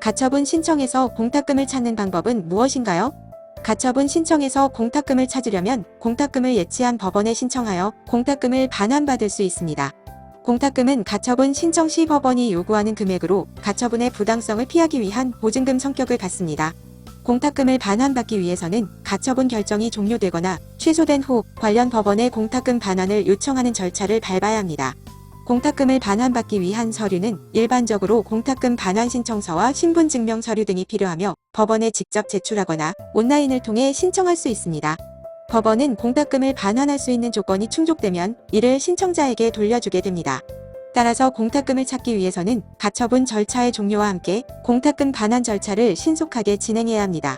가처분 신청에서 공탁금을 찾는 방법은 무엇인가요? 가처분 신청에서 공탁금을 찾으려면 공탁금을 예치한 법원에 신청하여 공탁금을 반환받을 수 있습니다. 공탁금은 가처분 신청 시 법원이 요구하는 금액으로 가처분의 부당성을 피하기 위한 보증금 성격을 갖습니다. 공탁금을 반환받기 위해서는 가처분 결정이 종료되거나 취소된 후 관련 법원에 공탁금 반환을 요청하는 절차를 밟아야 합니다. 공탁금을 반환받기 위한 서류는 일반적으로 공탁금 반환 신청서와 신분증명 서류 등이 필요하며 법원에 직접 제출하거나 온라인을 통해 신청할 수 있습니다. 법원은 공탁금을 반환할 수 있는 조건이 충족되면 이를 신청자에게 돌려주게 됩니다. 따라서 공탁금을 찾기 위해서는 가처분 절차의 종료와 함께 공탁금 반환 절차를 신속하게 진행해야 합니다.